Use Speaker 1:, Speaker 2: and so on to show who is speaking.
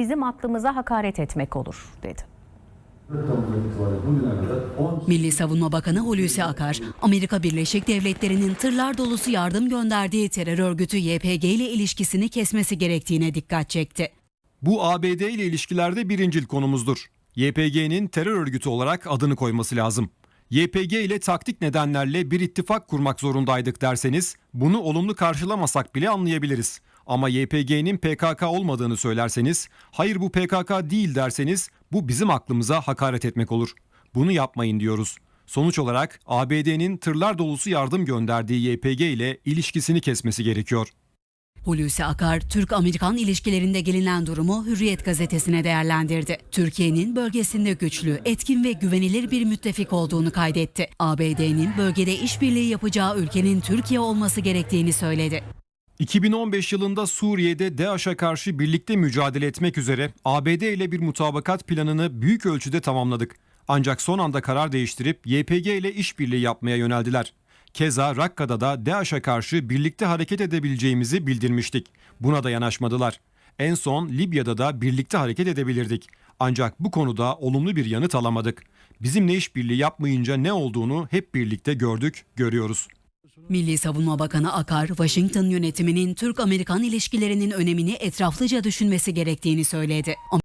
Speaker 1: bizim aklımıza hakaret etmek olur dedi.
Speaker 2: Temmuz itibariyle bugüne kadar 10
Speaker 3: Milli Savunma Bakanı Hulusi Akar, Amerika Birleşik Devletleri'nin tırlar dolusu yardım gönderdiği terör örgütü YPG ile ilişkisini kesmesi gerektiğine dikkat çekti.
Speaker 4: Bu ABD ile ilişkilerde birincil konumuzdur. YPG'nin terör örgütü olarak adını koyması lazım. YPG ile taktik nedenlerle bir ittifak kurmak zorundaydık derseniz bunu olumlu karşılamasak bile anlayabiliriz. Ama YPG'nin PKK olmadığını söylerseniz, hayır bu PKK değil derseniz bu bizim aklımıza hakaret etmek olur. Bunu yapmayın diyoruz. Sonuç olarak ABD'nin tırlar dolusu yardım gönderdiği YPG ile ilişkisini kesmesi gerekiyor.
Speaker 3: Hulusi Akar, Türk-Amerikan ilişkilerinde gelinen durumu Hürriyet gazetesine değerlendirdi. Türkiye'nin bölgesinde güçlü, etkin ve güvenilir bir müttefik olduğunu kaydetti. ABD'nin bölgede işbirliği yapacağı ülkenin Türkiye olması gerektiğini söyledi.
Speaker 4: 2015 yılında Suriye'de DAEŞ'e karşı birlikte mücadele etmek üzere ABD ile bir mutabakat planını büyük ölçüde tamamladık. Ancak son anda karar değiştirip YPG ile işbirliği yapmaya yöneldiler. Keza Rakka'da da DAEŞ'e karşı birlikte hareket edebileceğimizi bildirmiştik. Buna da yanaşmadılar. En son Libya'da da birlikte hareket edebilirdik. Ancak bu konuda olumlu bir yanıt alamadık. Bizimle işbirliği yapmayınca ne olduğunu hep birlikte gördük, görüyoruz.
Speaker 3: Milli Savunma Bakanı Akar, Washington yönetiminin Türk-Amerikan ilişkilerinin önemini etraflıca düşünmesi gerektiğini söyledi.